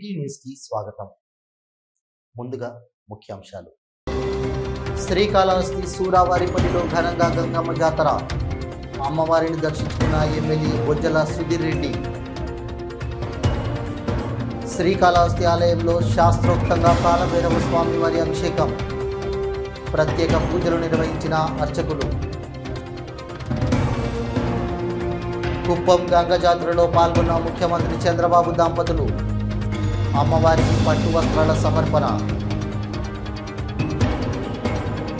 APT న్యూస్కి స్వాగతం. ముందుగా ముఖ్యాంశాలు. శ్రీకాళహస్తి సూడావారిపల్లిలో ఘనంగా గంగమ్మ జాతర. అమ్మవారిని దర్శించుకున్న ఎమ్మెల్యే బొజ్జల సుధీర్ రెడ్డి. శ్రీకాళహస్తి ఆలయంలో శాస్త్రోక్తంగా కాలభైరవ స్వామి వారి అభిషేకం. ప్రత్యేక పూజలు నిర్వహించిన అర్చకులు. కుప్పం గంగ జాతరలో పాల్గొన్న ముఖ్యమంత్రి చంద్రబాబు దంపతులు. అమ్మవారికి పట్టు వస్త్రాల సమర్పణ.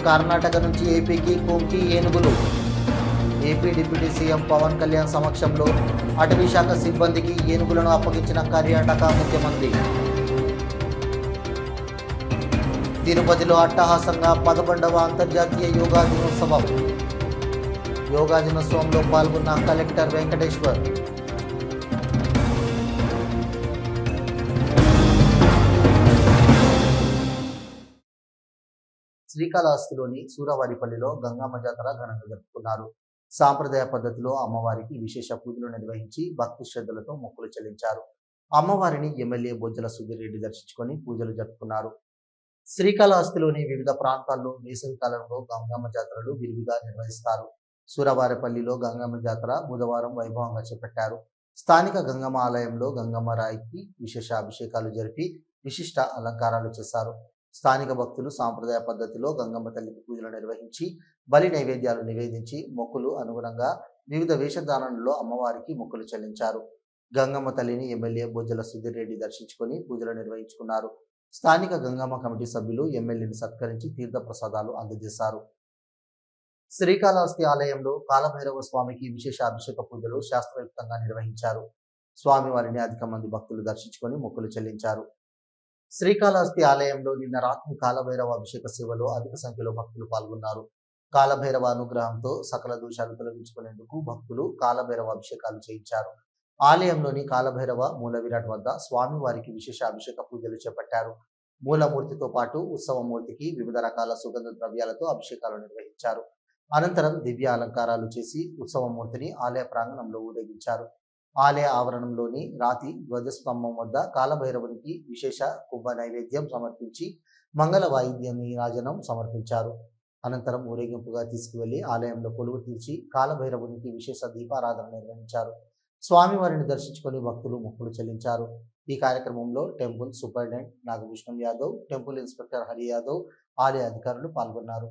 కర్ణాటక నుంచి ఏపీకి కొంకి ఏనుగులు. AP deputy CM Pawan Kalyan సమక్షంలో అటవీ శాఖ సిబ్బందికి ఏనుగులను అప్పగించిన కర్ణాటక ముఖ్యమంత్రి. తిరుపతిలో అట్టహాసంగా పదకొండవ అంతర్జాతీయ యోగా దినోత్సవం. యోగా దినోత్సవంలో పాల్గొన్న కలెక్టర్ వెంకటేశ్వర్. శ్రీకాళహస్తిలోని సూరవారిపల్లిలో గంగమ్మ జాతర ఘనంగా జరుపుకున్నారు. సాంప్రదాయ పద్ధతిలో అమ్మవారికి విశేష పూజలు నిర్వహించి భక్తి శ్రద్ధలతో మొక్కులు చెల్లించారు. అమ్మవారిని ఎమ్మెల్యే బొజ్జల సుధీర్ రెడ్డి దర్శించుకొని పూజలు జరుపుకున్నారు. శ్రీకాళహస్తిలోని వివిధ ప్రాంతాల్లో వేసవి కాలంలో గంగమ్మ జాతరలు విరివిగా నిర్వహిస్తారు. సూరవారిపల్లిలో గంగమ్మ జాతర బుధవారం వైభవంగా చేపట్టారు. స్థానిక గంగమ్మ ఆలయంలో గంగమ్మ రాయికి విశేష అభిషేకాలు జరిపి విశిష్ట అలంకారాలు చేశారు. స్థానిక భక్తులు సాంప్రదాయ పద్ధతిలో గంగమ్మ తల్లికి పూజలు నిర్వహించి బలి నైవేద్యాలు నివేదించి మొక్కులు అనుగుణంగా వివిధ వేషధారణలో అమ్మవారికి మొక్కులు చెల్లించారు. గంగమ్మ తల్లిని ఎమ్మెల్యే బొజ్జల సుధీర్ రెడ్డి దర్శించుకొని పూజలు నిర్వహించుకున్నారు. స్థానిక గంగమ్మ కమిటీ సభ్యులు ఎమ్మెల్యేని సత్కరించి తీర్థ ప్రసాదాలు అందజేశారు. శ్రీకాళహస్తి ఆలయంలో కాలభైరవ స్వామికి విశేష అభిషేక పూజలు శాస్త్రయుక్తంగా నిర్వహించారు. స్వామివారిని అధిక మంది భక్తులు దర్శించుకొని మొక్కులు చెల్లించారు. శ్రీకాళహస్తి ఆలయంలో నిన్న రాత్రి కాలభైరవ అభిషేక సేవలో అధిక సంఖ్యలో భక్తులు పాల్గొన్నారు. కాలభైరవ అనుగ్రహంతో సకల దోషాలు తొలగించుకునేందుకు భక్తులు కాలభైరవ అభిషేకాలు చేయించారు. ఆలయంలోని కాలభైరవ మూల విరాట్ వద్ద స్వామివారికి విశేష అభిషేక పూజలు చేపట్టారు. మూలమూర్తితో పాటు ఉత్సవమూర్తికి వివిధ రకాల సుగంధ ద్రవ్యాలతో అభిషేకాలు నిర్వహించారు. అనంతరం దివ్య అలంకారాలు చేసి ఉత్సవమూర్తిని ఆలయ ప్రాంగణంలో ఊరేగించారు. ఆలయ ఆవరణంలోని రాతి ధ్వజస్తంభం వద్ద కాలభైరవునికి విశేష కుంభ నైవేద్యం సమర్పించి మంగళ వాయిద్య నీరాజనం సమర్పించారు. అనంతరం ఊరేగింపుగా తీసుకువెళ్ళి ఆలయంలో కొలువు తీర్చి కాలభైరవునికి విశేష దీపారాధన నిర్వహించారు. స్వామివారిని దర్శించుకొని భక్తులు మొక్కులు చెల్లించారు. ఈ కార్యక్రమంలో temple superintendent Nagabhushanam Yadav temple inspector Hari Yadav ఆలయ అధికారులు పాల్గొన్నారు.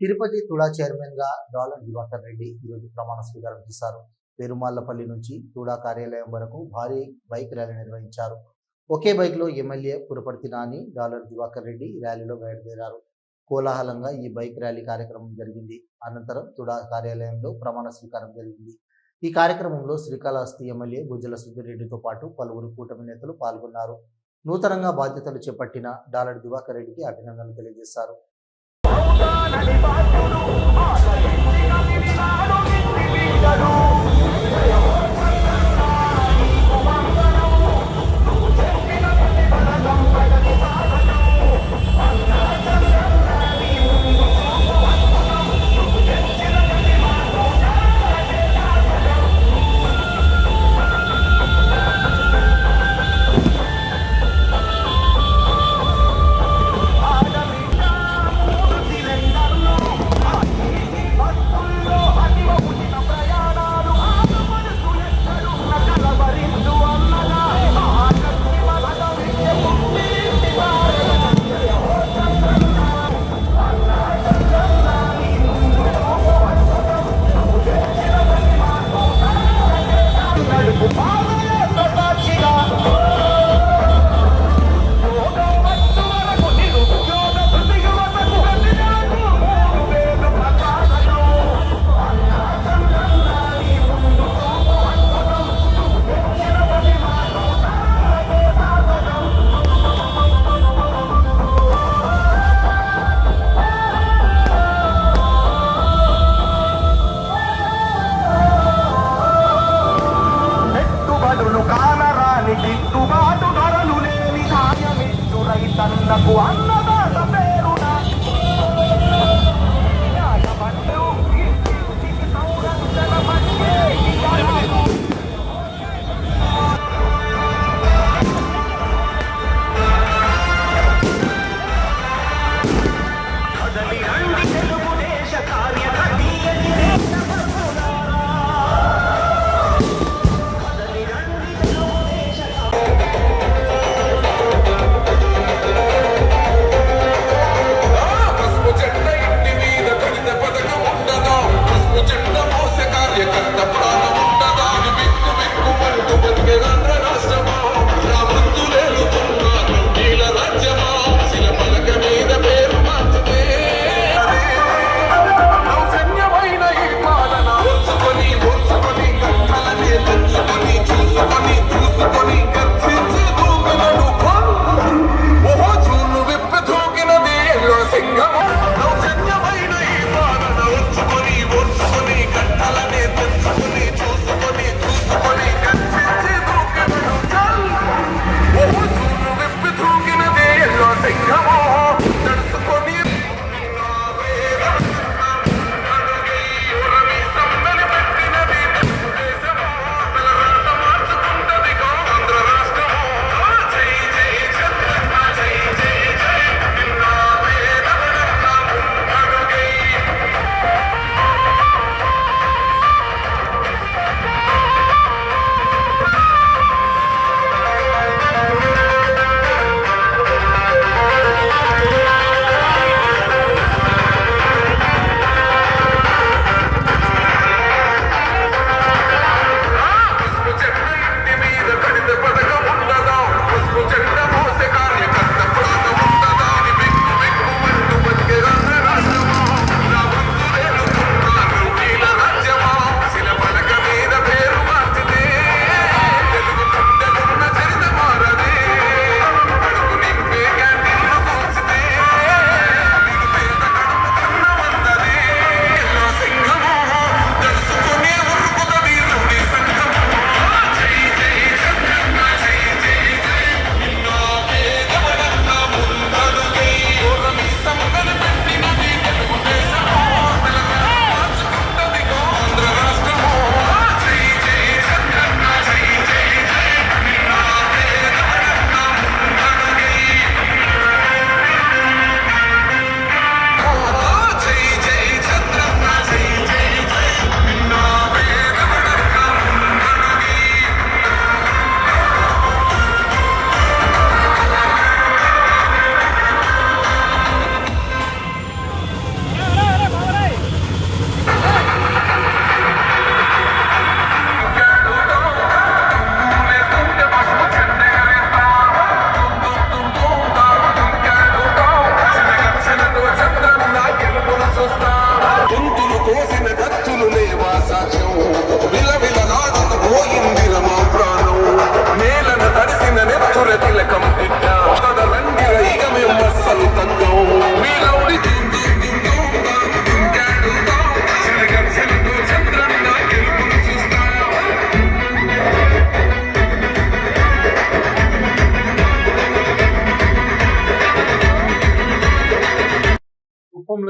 తిరుపతి తుడా చైర్మన్గా డాలర్ దివాకర్ రెడ్డి ఈరోజు ప్రమాణ స్వీకారం చేశారు. పెరుమాళ్ళపల్లి నుంచి తుడా కార్యాలయం వరకు భారీ బైక్ ర్యాలీ నిర్వహించారు. ఒకే బైక్లో ఎమ్మెల్యే పురపర్తి నాని డాలర్ దివాకర్ రెడ్డి ర్యాలీలో బయలుదేరారు. కోలాహలంగా ఈ బైక్ ర్యాలీ కార్యక్రమం జరిగింది. అనంతరం తుడా కార్యాలయంలో ప్రమాణ స్వీకారం జరిగింది. ఈ కార్యక్రమంలో శ్రీకాళహస్తి ఎమ్మెల్యే బుజ్జల సుబ్బిరెడ్డితో పాటు పలువురు కూటమి నేతలు పాల్గొన్నారు. నూతనంగా బాధ్యతలు చేపట్టిన డాలర్ దివాకర్ రెడ్డికి అభినందనలు తెలియజేశారు. Dari bahan.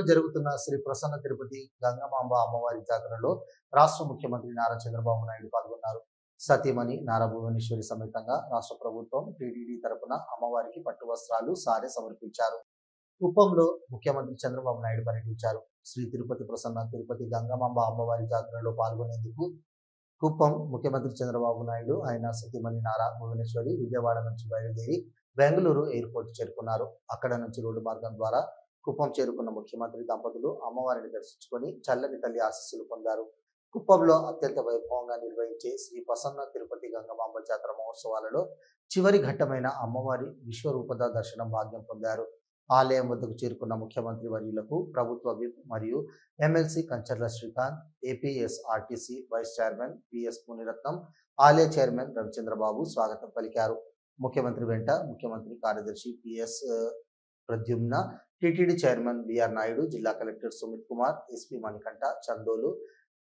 కుప్పంలో జరుగుతున్న శ్రీ ప్రసన్న తిరుపతి గంగమాంబ అమ్మవారి జాతరలో రాష్ట్ర ముఖ్యమంత్రి నారా చంద్రబాబు నాయుడు పాల్గొన్నారు. సతీమణి నారా భువనేశ్వరి సమేతంగా రాష్ట్ర ప్రభుత్వం టీడీడీ తరపున అమ్మవారికి పట్టు వస్త్రాలు సారె సమర్పించారు. కుప్పంలో ముఖ్యమంత్రి చంద్రబాబు నాయుడు పర్యటించారు. శ్రీ తిరుపతి ప్రసన్న తిరుపతి గంగమాంబ అమ్మవారి జాతరలో పాల్గొనేందుకు కుప్పం ముఖ్యమంత్రి చంద్రబాబు నాయుడు ఆయన సతీమణి నారా భువనేశ్వరి విజయవాడ నుంచి బయలుదేరి బెంగళూరు ఎయిర్పోర్ట్ చేరుకున్నారు. అక్కడ నుంచి రోడ్డు మార్గం ద్వారా కుప్పం చేరుకున్న ముఖ్యమంత్రి దంపతులు అమ్మవారిని దర్శించుకొని చల్లని తల్లి ఆశీస్సులు పొందారు. కుప్పంలో అత్యంత వైభవంగా నిర్వహించే శ్రీ ప్రసన్న తిరుపతి గంగమాంబ జాతర మహోత్సవాలలో చివరి ఘట్టమైన అమ్మవారి విశ్వరూపద దర్శనం భాగ్యం పొందారు. ఆలయం వద్దకు చేరుకున్న ముఖ్యమంత్రి వర్యులకు ప్రభుత్వ విప్ మరియు MLC Kancharla Srikanth APSRTC vice chairman PS Munirathnam ఆలయ చైర్మన్ రవిచంద్రబాబు స్వాగతం పలికారు. ముఖ్యమంత్రి వెంట ముఖ్యమంత్రి కార్యదర్శి PS Pradyumna TTD chairman BR Naidu జిల్లా collector Sumit Kumar SP Manikanta Chandolu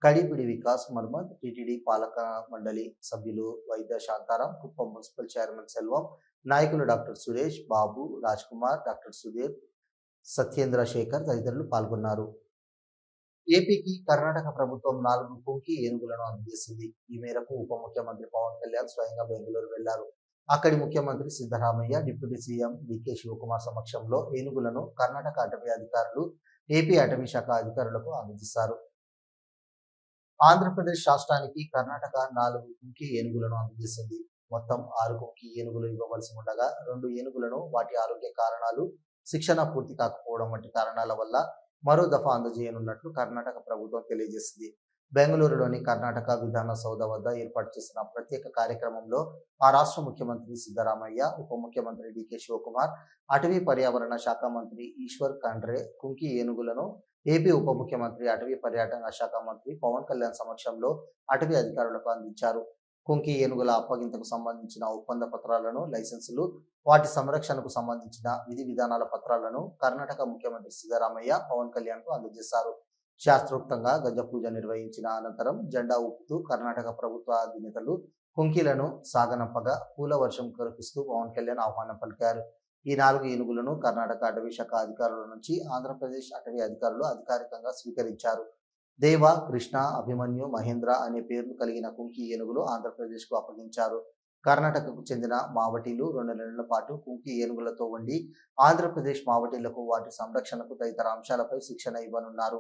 కడిపిడి Vikas Marmat TTD పాలక మండలి సభ్యులు వైద్య శాంతారాం కుప్పం మున్సిపల్ చైర్మన్ సెల్వం నాయకులు డాక్టర్ సురేష్ బాబు రాజ్ కుమార్ డాక్టర్ సుధీర్ సత్యేంద్ర శేఖర్ తదితరులు పాల్గొన్నారు. ఏపీకి కర్ణాటక ప్రభుత్వం నాలుగు కుంకి ఏనుగులను అందజేసింది. ఈ మేరకు ఉప ముఖ్యమంత్రి పవన్ కళ్యాణ్ స్వయంగా బెంగళూరు వెళ్ళారు. అక్కడి ముఖ్యమంత్రి Siddaramaiah deputy CM DK Shivakumar సమక్షంలో ఏనుగులను కర్ణాటక అటవీ అధికారులు ఏపీ అటవీ శాఖ అధికారులకు అందజేశారు ఆంధ్రప్రదేశ్ రాష్ట్రానికి కర్ణాటక నాలుగు కుంకి ఏనుగులను అందజేసింది. మొత్తం ఆరు కుంకి ఏనుగులు ఇవ్వవలసి ఉండగా రెండు ఏనుగులను వాటి ఆరోగ్య కారణాలు శిక్షణ పూర్తి కాకపోవడం వంటి కారణాల వల్ల మరో దఫా అందజేయనున్నట్లు కర్ణాటక ప్రభుత్వం తెలియజేసింది. బెంగళూరులోని కర్ణాటక విధాన సౌధ వద్ద ఏర్పాటు చేసిన ప్రత్యేక కార్యక్రమంలో ఆ రాష్ట్ర ముఖ్యమంత్రి సిద్ధరామయ్య ఉప ముఖ్యమంత్రి డికే శివకుమార్ అటవీ పర్యావరణ శాఖ మంత్రి ఈశ్వర్ ఖండ్రే కుంకి ఏనుగులను ఏపీ ఉప ముఖ్యమంత్రి అటవీ పర్యాటక శాఖ మంత్రి పవన్ కళ్యాణ్ సమక్షంలో అటవీ అధికారులకు అందించారు. కుంకి ఏనుగుల అప్పగింతకు సంబంధించిన ఒప్పంద పత్రాలను లైసెన్సులు వాటి సంరక్షణకు సంబంధించిన విధి విధానాల పత్రాలను కర్ణాటక ముఖ్యమంత్రి సిద్ధరామయ్య పవన్ కళ్యాణ్కు అందజేశారు. శాస్త్రోక్తంగా గజ పూజ నిర్వహించిన అనంతరం జెండా ఊపుతూ కర్ణాటక ప్రభుత్వ అధినేతలు కుంకీలను సాగనంపగా పూల వర్షం కురిపిస్తూ పవన్ కళ్యాణ్ ఆహ్వానం పలికారు. ఈ నాలుగు ఏనుగులను కర్ణాటక అటవీ శాఖ అధికారుల నుంచి ఆంధ్రప్రదేశ్ అటవీ అధికారులు అధికారికంగా స్వీకరించారు. దేవ కృష్ణ అభిమన్యు మహేంద్ర అనే పేర్లు కలిగిన కుంకి ఏనుగులు ఆంధ్రప్రదేశ్కు అప్పగించారు. కర్ణాటకకు చెందిన మావటీలు రెండు నెలల పాటు కుంకి ఏనుగులతో ఉండి ఆంధ్రప్రదేశ్ మావటీలకు వాటి సంరక్షణకు తదితర అంశాలపై శిక్షణ ఇవ్వనున్నారు.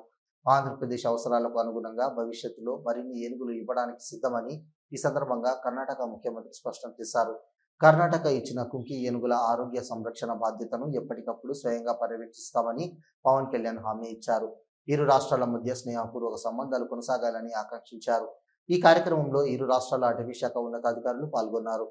ఆంధ్రప్రదేశ్ అవసరాలకు అనుగుణంగా భవిష్యత్తులో మరిన్ని ఏనుగులు ఇవ్వడానికి సిద్ధమని ఈ సందర్భంగా కర్ణాటక ముఖ్యమంత్రి స్పష్టం చేశారు. కర్ణాటక ఇచ్చిన కుంకి ఏనుగుల ఆరోగ్య సంరక్షణ బాధ్యతను ఎప్పటికప్పుడు స్వయంగా పర్యవేక్షిస్తామని పవన్ కళ్యాణ్ హామీ ఇచ్చారు. ఇరు రాష్ట్రాల మధ్య స్నేహపూర్వక సంబంధాలు కొనసాగాలని ఆకాంక్షించారు. ఈ కార్యక్రమంలో ఇరు రాష్ట్రాల అటవీ శాఖ ఉన్నతాధికారులు పాల్గొన్నారు.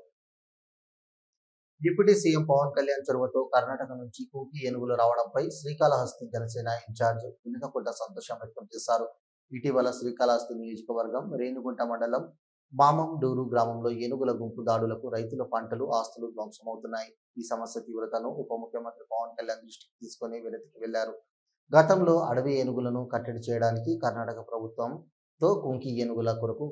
డిప్యూటీ సీఎం పవన్ కళ్యాణ్ చొరవతో కర్ణాటక నుంచి కూకి ఏనుగులు రావడంపై శ్రీకాళహస్తి జనసేన ఇన్ఛార్జ్ వినుతకుంట సంతోషం వ్యక్తం చేశారు. ఇటీవల శ్రీకాళహస్తి నియోజకవర్గం రేణుగుంట మండలం మామండూరు గ్రామంలో ఏనుగుల గుంపు దాడులకు రైతుల పంటలు ఆస్తులు ధ్వంసమవుతున్నాయి. ఈ సమస్య తీవ్రతను ఉప ముఖ్యమంత్రి పవన్ కళ్యాణ్ దృష్టికి తీసుకుని వెనక్కి వెళ్ళారు గతంలో అడవి ఏనుగులను కట్టడి చేయడానికి కర్ణాటక ప్రభుత్వంతో కుంకి ఏనుగుల కొరకు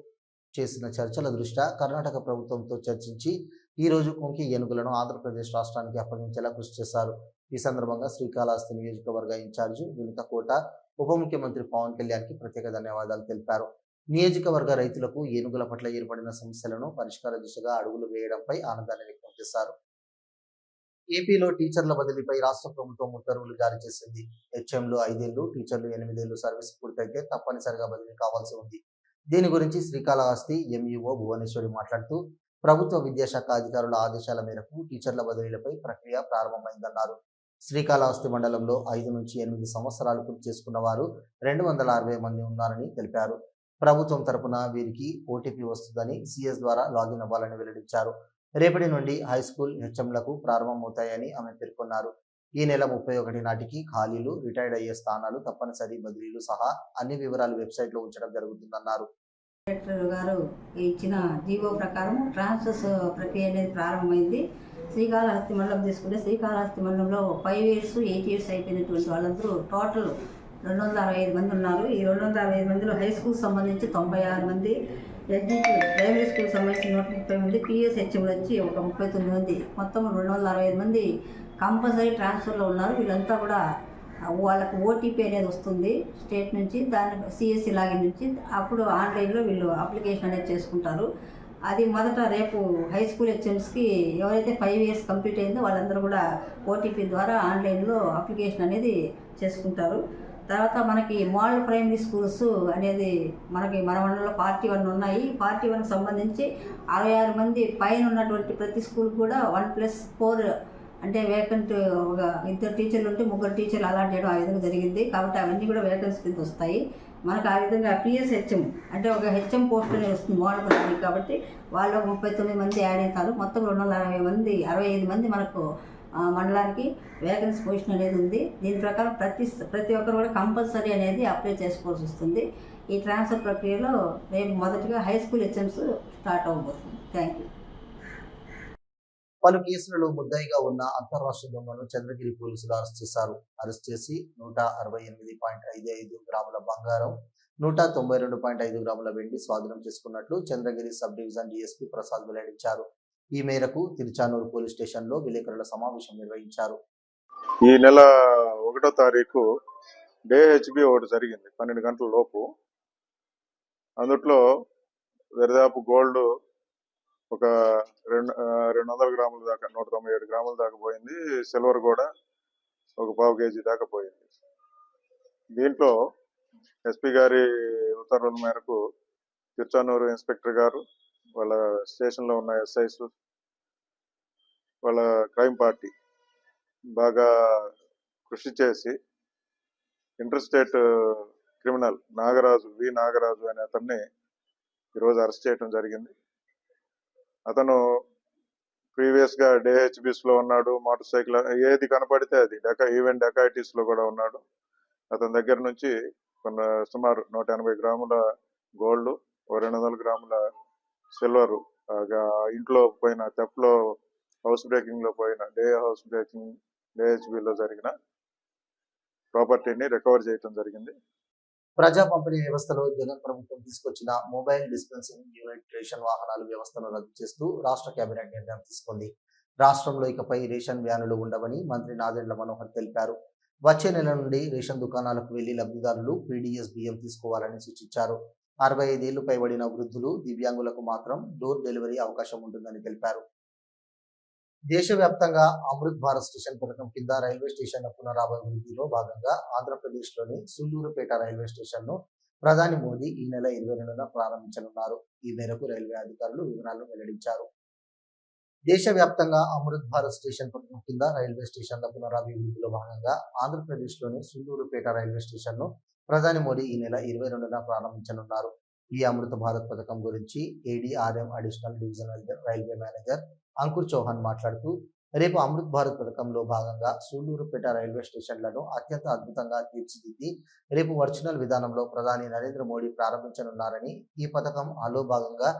చేసిన చర్చల దృష్ట్యా కర్ణాటక ప్రభుత్వంతో చర్చించి ఈ రోజు కుంకి ఏనుగులను ఆంధ్రప్రదేశ్ రాష్ట్రానికి అప్పగించేలా కృషి చేశారు. ఈ సందర్భంగా శ్రీకాళహస్తి నియోజకవర్గ ఇన్ఛార్జి వినుతకోట ఉప ముఖ్యమంత్రి పవన్ కళ్యాణ్కి ప్రత్యేక ధన్యవాదాలు తెలిపారు. నియోజకవర్గ రైతులకు ఏనుగుల పట్ల ఏర్పడిన సమస్యలను పరిష్కార దిశగా అడుగులు వేయడంపై ఆనందాన్ని వ్యక్తం చేశారు. ఏపీలో టీచర్ల బదిలీపై రాష్ట్ర ప్రభుత్వం ఉత్తర్వులు జారీ చేసింది. హెచ్ఎంలు ఐదేళ్ళు టీచర్లు ఎనిమిదేళ్ళు సర్వీస్ పూర్తయితే తప్పనిసరిగా బదిలీ కావాల్సి ఉంది. దీని గురించి శ్రీకాళహస్తి ఎంఈఓ భువనేశ్వరి మాట్లాడుతూ ప్రభుత్వ విద్యాశాఖ అధికారుల ఆదేశాల మేరకు టీచర్ల బదిలీలపై ప్రక్రియ ప్రారంభమైందన్నారు. శ్రీకాళహస్తి మండలంలో ఐదు నుంచి ఎనిమిది సంవత్సరాలు పూర్తి చేసుకున్న వారు రెండు వందల అరవై మంది ఉన్నారని తెలిపారు. ప్రభుత్వం తరపున వీరికి ఓటీపీ వస్తుందని సిఎస్ ద్వారా లాగిన్ అవ్వాలని వెల్లడించారు. రేపటి నుండి హై స్కూల్ హెచ్ఎంలకు ప్రారంభమవుతాయని ఆమె పేర్కొన్నారు. ఈ నెల ముప్పై ఒకటి నాటికి ఖాళీలు రిటైర్డ్ అయ్యే స్థానాలు తప్పనిసరి బదిలీలు సహా అన్ని వివరాలు వెబ్సైట్లో ఉంచడం జరుగుతుందన్నారు. కలెక్టర్ గారు ఇచ్చిన జీవో ప్రకారం ట్రాన్స్ఫర్స్ ప్రక్రియ అనేది ప్రారంభమైంది. శ్రీకాళహస్తి మండలం తీసుకుంటే శ్రీకాళహస్తి మండలంలో ఫైవ్ ఇయర్స్ ఎయిట్ ఇయర్స్ అయిపోయినటువంటి వాళ్ళందరూ టోటల్ రెండు వందల అరవై ఐదు మంది ఉన్నారు. ఈ రెండు వందల అరవై ఐదు మందిలో హై స్కూల్ సంబంధించి తొంభై ఆరు మంది ఎస్డిటి ప్రైమరీ స్కూల్ సంబంధించి నూట ముప్పై మంది పిఎస్హెచ్ఎం వచ్చి ఒక ముప్పై తొమ్మిది మంది. మొత్తం రెండు వందల అరవై ఐదు మంది కంపల్సరీ ట్రాన్స్ఫర్లో ఉన్నారు. వీళ్ళంతా కూడా వాళ్ళకు ఓటీపీ అనేది వస్తుంది స్టేట్ నుంచి దాని సిఎస్సి లాగిన్ నుంచి. అప్పుడు ఆన్లైన్లో వీళ్ళు అప్లికేషన్ అనేది చేసుకుంటారు. అది మొదట రేపు హై స్కూల్ హెచ్ఎమ్స్కి ఎవరైతే ఫైవ్ ఇయర్స్ కంప్లీట్ అయిందో వాళ్ళందరూ కూడా ఓటీపీ ద్వారా ఆన్లైన్లో అప్లికేషన్ అనేది చేసుకుంటారు. తర్వాత మనకి మోడల్ ప్రైమరీ స్కూల్స్ అనేది మనకి మన మండలంలో పార్టీ వన్ ఉన్నాయి. పార్టీ వన్కి సంబంధించి అరవై ఆరు మంది పైన ఉన్నటువంటి ప్రతి స్కూల్ కూడా వన్ ప్లస్ ఫోర్ అంటే వేకెంట్ ఒక ఇద్దరు టీచర్లు ఉంటే ముగ్గురు టీచర్లు అలాట్ చేయడం ఆ విధంగా జరిగింది. కాబట్టి అవన్నీ కూడా వేకెన్సీ కింద వస్తాయి. మనకు ఆ విధంగా పిఎస్ హెచ్ఎం అంటే ఒక హెచ్ఎం పోస్ట్ అనేది వస్తుంది మోడల్ కాబట్టి వాళ్ళు ఒక ముప్పై తొమ్మిది మంది యాడ్ అవుతారు. మొత్తం రెండు వందల అరవై మంది అరవై ఐదు మంది మనకు మండలానికి వేకెన్సీ పొజిషన్ అనేది ఉంది. దీని ప్రకారం ప్రతి ప్రతి ఒక్కరు కూడా కంపల్సరీ అనేది అప్లై చేసుకోవాల్సి వస్తుంది. ఈ ట్రాన్స్ఫర్ ప్రక్రియలో రేపు మొదటిగా హై స్కూల్ హెచ్ఎంస్ స్టార్ట్ అవ్వబోతుంది. థ్యాంక్ యూ పలు కేసులలో ముద్దాయిగా ఉన్న అంతర్రాష్ట్ర దొంగను చంద్రగిరి పోలీసులు అరెస్ట్ చేశారు. అరెస్ట్ చేసి నూట అరవై ఎనిమిది పాయింట్ ఐదు ఐదు గ్రాముల బంగారం నూట తొంభై రెండు పాయింట్ ఐదు గ్రాముల వెండి స్వాధీనం చేసుకున్నట్లు Chandragiri sub division DSP Prasad వెల్లడించారు. ఈ మేరకు తిరుచానూరు పోలీస్ స్టేషన్లో విలేకరుల సమావేశం నిర్వహించారు. ఈ నెల ఒకటో తారీఖు డేహెచ్బి ఒకటి జరిగింది పన్నెండు గంటల లోపు. అందుట్లో దరిదాపు గోల్డ్ ఒక రెండు రెండు వందల గ్రాముల దాకా నూట తొంభై ఏడు గ్రాముల దాకా పోయింది. సిల్వర్ కూడా ఒక పావు కేజీ దాకా పోయింది. దీంట్లో ఎస్పీ గారి ఉత్తర్వుల మేరకు తిరుచానూరు ఇన్స్పెక్టర్ గారు వాళ్ళ స్టేషన్లో ఉన్న ఎస్ఐస్ వాళ్ళ క్రైమ్ పార్టీ బాగా కృషి చేసి inter state criminal Nagaraju V Nagaraju అనే అతన్ని ఈరోజు అరెస్ట్ చేయడం జరిగింది. అతను ప్రీవియస్గా డేహెచ్బిస్లో ఉన్నాడు మోటార్ సైకిల్ ఏది కనపడితే అది డెకా ఈవెన్ డెకాయిటీస్లో కూడా ఉన్నాడు. అతని దగ్గర నుంచి కొన్న సుమారు నూట ఎనభై గ్రాముల గోల్డ్ ఓ రెండు వందల గ్రాముల సిల్వర్ ఇంట్లో పోయిన తెప్పలో లో హౌస్ బ్రేకింగ్లో పోయిన డే హౌస్ బ్రేకింగ్ DHB లో జరిగిన ప్రాపర్టీని రికవర్ చేయటం జరిగింది. ప్రజా పంపిణీ వ్యవస్థలో జగన్ ప్రభుత్వం తీసుకొచ్చిన మొబైల్ డిస్పెన్సింగ్ యూనిట్ రేషన్ వాహనాల వ్యవస్థను రద్దు చేస్తూ రాష్ట్ర కేబినెట్ నిర్ణయం తీసుకుంది. రాష్ట్రంలో ఇకపై రేషన్ వ్యానులు ఉండవని మంత్రి నాదెండ్ల మనోహర్ తెలిపారు. వచ్చే నెల నుండి రేషన్ దుకాణాలకు వెళ్ళి లబ్ధిదారులు పీడీఎస్ బియ్యం తీసుకోవాలని సూచించారు. అరవై ఐదేళ్ళు పైబడిన వృద్ధులు దివ్యాంగులకు మాత్రం డోర్ డెలివరీ అవకాశం ఉంటుందని తెలిపారు. దేశవ్యాప్తంగా అమృత్ భారత్ స్టేషన్ పథకం కింద రైల్వే స్టేషన్ల పునరాభివృద్ధిలో భాగంగా ఆంధ్రప్రదేశ్లోని సూళ్ళూరుపేట రైల్వే స్టేషన్ను ప్రధాని మోదీ ఈ నెల ఇరవై రెండున ప్రారంభించనున్నారు. ఈ మేరకు రైల్వే అధికారులు వివరాలు వెల్లడించారు. దేశవ్యాప్తంగా అమృత్ భారత్ స్టేషన్ పథకం కింద రైల్వే స్టేషన్ల పునరాభివృద్ధిలో భాగంగా ఆంధ్రప్రదేశ్లోని సూళ్ళూరుపేట రైల్వే స్టేషన్ను ప్రధాని మోదీ ఈ నెల ఇరవై రెండున ప్రారంభించనున్నారు. ఈ అమృత భారత్ పథకం గురించి ADRM additional divisional railway manager Ankur Chauhan మాట్లాడుతూ రేపు అమృత్ భారత్ పథకంలో భాగంగా సూళ్ళూరుపేట రైల్వే స్టేషన్లను అత్యంత అద్భుతంగా తీర్చిదిద్ది రేపు వర్చువల్ విధానంలో ప్రధాని నరేంద్ర మోడీ ప్రారంభించనున్నారని ఈ పథకం అలో భాగంగా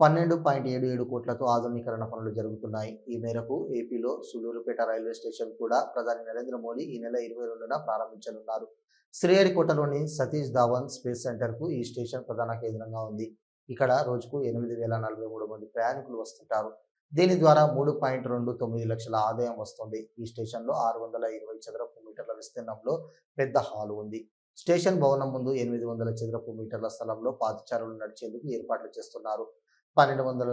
పన్నెండు పాయింట్ ఏడు ఏడు కోట్లతో ఆధునీకరణ పనులు జరుగుతున్నాయి. ఈ మేరకు ఏపీలో సూళ్ళూరుపేట రైల్వే స్టేషన్ కూడా ప్రధాని నరేంద్ర మోడీ ఈ నెల ఇరవై రెండున ప్రారంభించనున్నారు. శ్రీహరికోటలోని సతీష్ ధావన్ స్పేస్ సెంటర్కు ఈ స్టేషన్ ప్రధాన కేంద్రంగా ఉంది. ఇక్కడ రోజుకు ఎనిమిది వేల నలభై మూడు మంది ప్రయాణికులు వస్తుంటారు. దీని ద్వారా మూడు పాయింట్ రెండు తొమ్మిది లక్షల ఆదాయం వస్తుంది. ఈ స్టేషన్లో ఆరు వందల ఇరవై చదరపు మీటర్ల విస్తీర్ణంలో పెద్ద హాల్ ఉంది. స్టేషన్ భవనం ముందు ఎనిమిది వందల చదరపు మీటర్ల స్థలంలో పాదచారులు నడిచేందుకు ఏర్పాట్లు చేస్తున్నారు. పన్నెండు వందల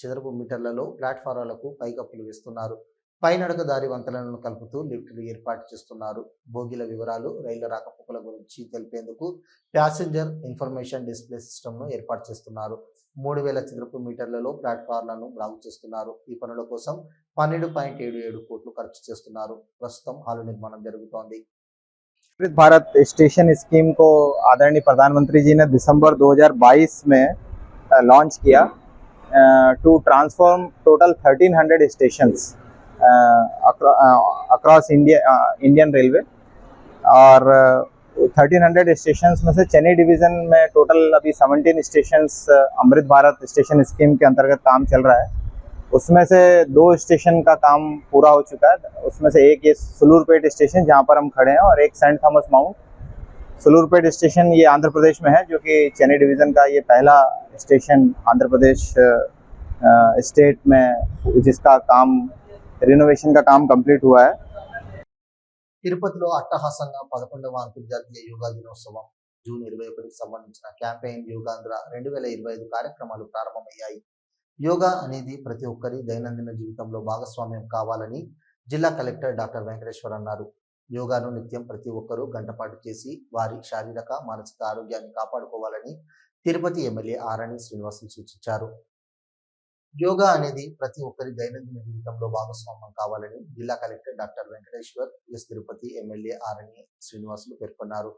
చదరపు మీటర్లలో ప్లాట్ఫారాలకు పైకప్పులు వేస్తున్నారు. పైనడక దారి వంతెనలను కలుపుతూ లిఫ్టులు ఏర్పాటు చేస్తున్నారు బోగిల వివరాలు రైళ్ల రాకపోకల గురించి తెలిపేందుకు ప్యాసింజర్ ఇన్ఫర్మేషన్ డిస్ప్లే సిస్టమ్ను ఏర్పాటు చేస్తున్నారు మూడు వేల చదరపు మీటర్లలో ప్లాట్ఫామ్లను బాగు చేస్తున్నారు ఈ పనుల కోసం పన్నెండు పాయింట్ ఏడు ఏడు కోట్లు ఖర్చు చేస్తున్నారు ప్రస్తుతం హాలు నిర్మాణం జరుగుతోంది अमृत भारत स्टेशन स्कीम को आदरणीय प्रधानमंत्री जी ने दिसंबर 2022 में लॉन्च किया to transform total 1300 stations across India Indian railway और थर्टीन हंड्रेड स्टेशन में से चेन्नई डिवीज़न में टोटल अभी 17 stations Amrit Bharat station scheme के अंतर्गत काम चल रहा है। उसमें से दो स्टेशन का काम पूरा हो चुका है। उसमें से एक ये सुलूरपेट स्टेशन जहाँ पर हम खड़े हैं और एक Saint Thomas Mount Sullurpeta station ये आंध्र प्रदेश में है, जो कि चेन्नई डिवीज़न का ये पहला स्टेशन आंध्र प्रदेश स्टेट में जिसका काम रिनोवेशन का काम कंप्लीट हुआ है తిరుపతిలో అట్టహాసంగా పదకొండవ అంతర్జాతీయ యోగా దినోత్సవం జూన్ ఇరవై ఒకటికి సంబంధించిన క్యాంపెయిన్ యోగాంధ్ర రెండు వేల ఇరవై ఐదు కార్యక్రమాలు ప్రారంభమయ్యాయి యోగా అనేది ప్రతి ఒక్కరి దైనందిన జీవితంలో భాగస్వామ్యం కావాలని జిల్లా కలెక్టర్ డాక్టర్ వెంకటేశ్వర్ అన్నారు యోగాను నిత్యం ప్రతి ఒక్కరూ గంటపాటు చేసి వారి శారీరక మానసిక ఆరోగ్యాన్ని కాపాడుకోవాలని తిరుపతి ఎమ్మెల్యే ఆరణి శ్రీనివాసులు సూచించారు యోగా అనేది ప్రతి ఒక్కరి దైనందిన జీవితంలో భాగస్వామ్యం కావాలని జిల్లా collector doctor Venkateswar S Tirupati MLA Arani Srinivasulu పేర్కొన్నారు.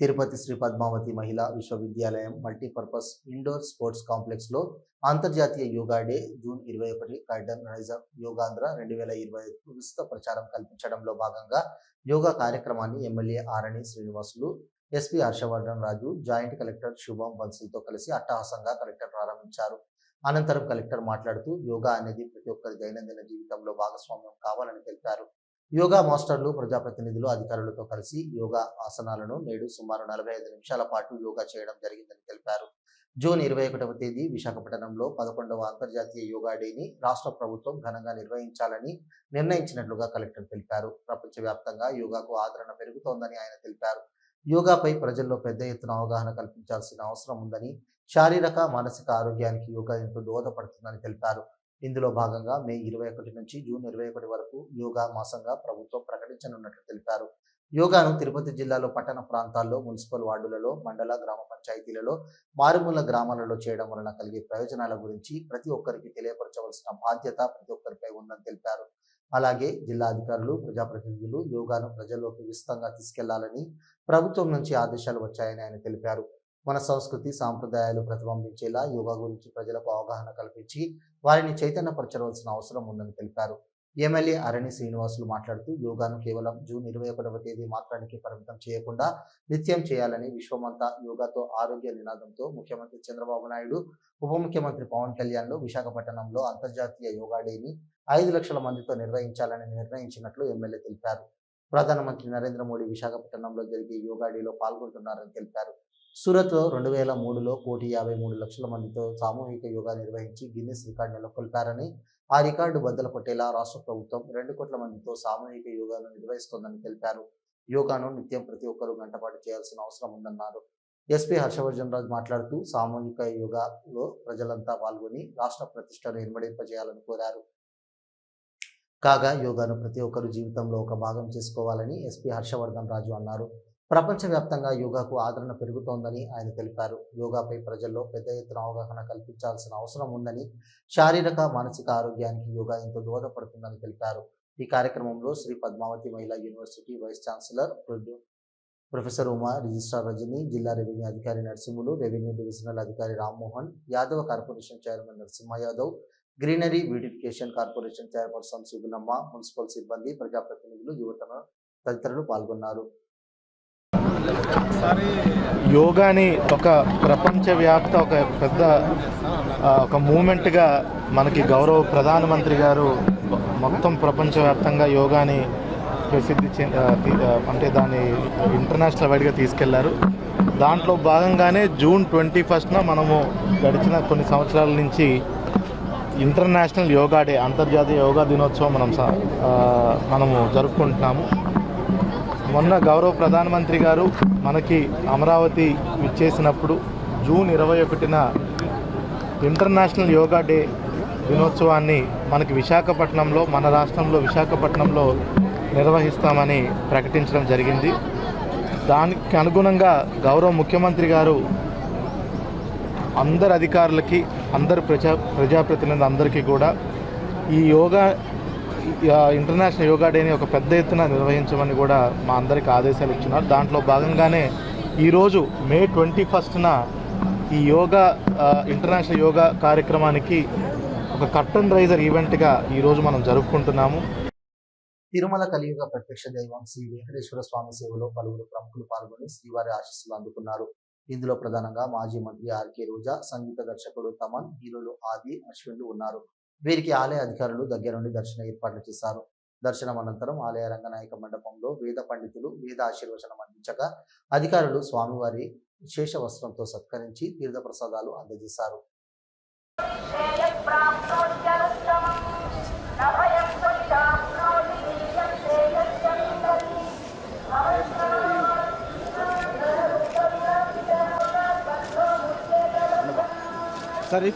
తిరుపతి శ్రీ పద్మావతి మహిళా విశ్వవిద్యాలయం మల్టీపర్పస్ ఇండోర్ స్పోర్ట్స్ కాంప్లెక్స్లో అంతర్జాతీయ యోగా డే జూన్ ఇరవై ఒకటి కైడన్ యోగాంధ్ర రెండు వేల ఇరవై ఐదు విస్తృత ప్రచారం కల్పించడంలో భాగంగా యోగా కార్యక్రమాన్ని MLA Arani Srinivasulu SP Harshavardhan Raju joint collector Shubham బన్సులతో కలిసి అట్టహాసంగా కలెక్టర్ ప్రారంభించారు. అనంతరం కలెక్టర్ మాట్లాడుతూ యోగా అనేది ప్రతి ఒక్కరి దైనందిన జీవితంలో భాగస్వామ్యం కావాలని తెలిపారు. యోగా మాస్టర్లు ప్రజాప్రతినిధులు అధికారులతో కలిసి యోగా ఆసనాలను నేడు సుమారు నలభై ఐదు నిమిషాల పాటు యోగా చేయడం జరిగిందని తెలిపారు. జూన్ ఇరవై ఒకటవ తేదీ విశాఖపట్నంలో పదకొండవ అంతర్జాతీయ యోగా డేని రాష్ట్ర ప్రభుత్వం ఘనంగా నిర్వహించాలని నిర్ణయించినట్లుగా కలెక్టర్ తెలిపారు. ప్రపంచవ్యాప్తంగా యోగాకు ఆదరణ పెరుగుతోందని ఆయన తెలిపారు. యోగాపై ప్రజల్లో పెద్ద ఎత్తున అవగాహన కల్పించాల్సిన అవసరం ఉందని శారీరక మానసిక ఆరోగ్యానికి యోగా ఎంతో దోహదపడుతుందని తెలిపారు. ఇందులో భాగంగా మే ఇరవై ఒకటి నుంచి జూన్ ఇరవై ఒకటి వరకు యోగా మాసంగా ప్రభుత్వం ప్రకటించనున్నట్లు తెలిపారు. యోగాను తిరుపతి జిల్లాలో పట్టణ ప్రాంతాల్లో మున్సిపల్ వార్డులలో మండల గ్రామ పంచాయతీలలో మారుమూల గ్రామాలలో చేయడం వలన కలిగే ప్రయోజనాల గురించి ప్రతి ఒక్కరికి తెలియపరచవలసిన బాధ్యత ప్రతి ఒక్కరిపై ఉందని తెలిపారు. అలాగే జిల్లా అధికారులు ప్రజాప్రతినిధులు యోగాను ప్రజల్లోకి విస్తృతంగా తీసుకెళ్ళాలని ప్రభుత్వం నుంచి ఆదేశాలు వచ్చాయని ఆయన తెలిపారు. మన సంస్కృతి సాంప్రదాయాలు ప్రతిబింబించేలా యోగా గురించి ప్రజలకు అవగాహన కల్పించి వారిని చైతన్యపరచవలసిన అవసరం ఉందని తెలిపారు. ఎమ్మెల్యే అరణి శ్రీనివాసులు మాట్లాడుతూ యోగాను కేవలం జూన్ ఇరవై ఒకటవ తేదీ మాత్రానికి పరిమితం చేయకుండా నిత్యం చేయాలని విశ్వమంతా యోగాతో ఆరోగ్య నినాదంతో ముఖ్యమంత్రి చంద్రబాబు నాయుడు ఉప ముఖ్యమంత్రి పవన్ కళ్యాణ్లు విశాఖపట్నంలో అంతర్జాతీయ యోగా డేని ఐదు లక్షల మందితో నిర్వహించాలని నిర్ణయించినట్లు ఎమ్మెల్యే తెలిపారు. ప్రధానమంత్రి నరేంద్ర మోడీ విశాఖపట్నంలో జరిగే యోగా డేలో పాల్గొంటున్నారని తెలిపారు. సూరత్ రెండు వేల మూడులో కోటి యాభై మూడు లక్షల మందితో సామూహిక యోగా నిర్వహించి గిన్నిస్ రికార్డు నెలకొల్పారని ఆ రికార్డు బద్దలు కొట్టేలా రాష్ట్ర ప్రభుత్వం రెండు కోట్ల మందితో సామూహిక యోగాను నిర్వహిస్తోందని తెలిపారు. యోగాను నిత్యం ప్రతి ఒక్కరూ గంటపాటు చేయాల్సిన అవసరం ఉందన్నారు. ఎస్పీ హర్షవర్ధన్ రాజు మాట్లాడుతూ సామూహిక యోగాలో ప్రజలంతా పాల్గొని రాష్ట్ర ప్రతిష్టను ఇనుమడింపజేయాలని కోరారు. కాగా యోగాను ప్రతి ఒక్కరు జీవితంలో ఒక భాగం చేసుకోవాలని ఎస్పీ హర్షవర్ధన్ రాజు అన్నారు. ప్రపంచవ్యాప్తంగా యోగాకు ఆదరణ పెరుగుతోందని ఆయన తెలిపారు. యోగాపై ప్రజల్లో పెద్ద ఎత్తున అవగాహన కల్పించాల్సిన అవసరం ఉందని శారీరక మానసిక ఆరోగ్యానికి యోగా ఎంతో దోహదపడుతుందని తెలిపారు. ఈ కార్యక్రమంలో Sri Padmavati Mahila university vice chancellor professor Uma registrar Rajani జిల్లా రెవెన్యూ అధికారి నరసింహులు రెవెన్యూ డివిజనల్ అధికారి Rammohan Yadava corporation chairman Narasimha Yadav greenery beautification corporation chairperson Sugunamma municipal సిబ్బంది ప్రజాప్రతినిధులు యువతను తదితరులు పాల్గొన్నారు. యోగాని ఒక ప్రపంచవ్యాప్త ఒక పెద్ద ఒక మూమెంట్గా మనకి గౌరవ ప్రధానమంత్రి గారు మొత్తం ప్రపంచవ్యాప్తంగా యోగాని ప్రసిద్ధి చెంది అంటే దాన్ని ఇంటర్నేషనల్ వైడ్గా తీసుకెళ్ళారు. దాంట్లో భాగంగానే జూన్ ట్వంటీ ఫస్ట్న మనము గడిచిన కొన్ని సంవత్సరాల నుంచి ఇంటర్నేషనల్ యోగా డే అంతర్జాతీయ యోగా దినోత్సవం మనం మనము జరుపుకుంటున్నాము. మొన్న గౌరవ ప్రధానమంత్రి గారు మనకి అమరావతి ఇచ్చేసినప్పుడు జూన్ ఇరవై ఒకటిన ఇంటర్నేషనల్ యోగా డే దినోత్సవాన్ని మనకి విశాఖపట్నంలో మన రాష్ట్రంలో విశాఖపట్నంలో నిర్వహిస్తామని ప్రకటించడం జరిగింది. దానికి అనుగుణంగా గౌరవ ముఖ్యమంత్రి గారు అందరు అధికారులకి అందరు ప్రజా ప్రజాప్రతినిధి అందరికీ కూడా ఈ యోగా ఇంటర్నేషనల్ యోగా డేని ఒక పెద్ద ఎత్తున నిర్వహించమని కూడా మా అందరికి ఆదేశాలు ఇచ్చినారు దాంట్లో భాగంగానే ఈరోజు మే ట్వంటీ ఫస్ట్న ఈ యోగా ఇంటర్నేషనల్ యోగా కార్యక్రమానికి ఒక కర్టన్ రైజర్ ఈవెంట్గా ఈరోజు మనం జరుపుకుంటున్నాము. తిరుమల కలియుగ ప్రత్యక్ష దైవం శ్రీ వెంకటేశ్వర స్వామి సేవలో పలువురు ప్రముఖులు పాల్గొని శ్రీవారి ఆశీస్సులు అందుకున్నారు. ఇందులో ప్రధానంగా మాజీ మంత్రి ఆర్కే రోజా సంగీత దర్శకుడు తమన్ హీరోలు ఆది అశ్విన్లు ఉన్నారు. వీరికి ఆలయ అధికారులు దగ్గర నుండి దర్శన ఏర్పాట్లు చేశారు. దర్శనం అనంతరం ఆలయ రంగనాయక మండపంలో వేద పండితులు వేద ఆశీర్వచనం అందించగా అధికారులు స్వామివారి శేష వస్త్రంతో సత్కరించి తీర్థ ప్రసాదాలు అందజేశారు. సరే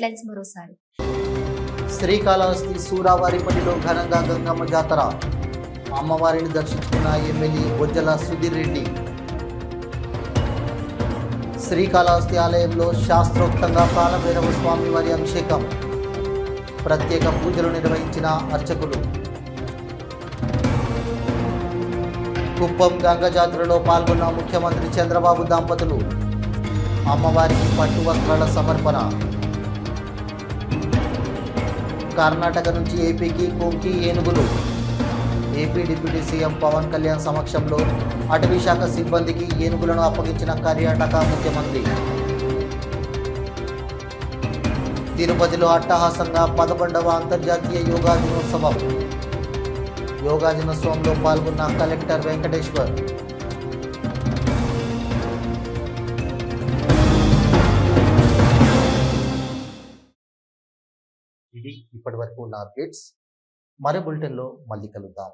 హెడ్లైన్స్ మరోసారి. శ్రీకాళహస్తి సూరావారిపల్లిలో ఘనంగా గంగమ్మ జాతర. అమ్మవారిని దర్శించుకున్న ఎమ్మెల్యే బొజ్జల సుధీర్ రెడ్డి. శ్రీకాళహస్తి ఆలయంలో శాస్త్రోక్తంగా కాలభైరవ స్వామి వారి అభిషేకం. ప్రత్యేక పూజలు నిర్వహించిన అర్చకులు. కుప్పం గంగ జాతరలో పాల్గొన్న ముఖ్యమంత్రి చంద్రబాబు దంపతులు. అమ్మవారికి పట్టు వస్త్రాల సమర్పణ. కర్ణాటక నుంచి ఏపీకి కొంకి ఏనుగులు. AP deputy CM Pawan Kalyan సమక్షంలో అటవీ శాఖ సిబ్బందికి ఏనుగులను అప్పగించిన కర్ణాటక ముఖ్యమంత్రి. తిరుపతిలో అట్టహాసంగా పదకొండవ అంతర్జాతీయ యోగా దినోత్సవం. యోగా దినోత్సవంలో పాల్గొన్న కలెక్టర్ వెంకటేశ్వర్. ఉన్న అప్డేట్స్ మరో బులెటిన్లో మళ్ళీ కలుద్దాం.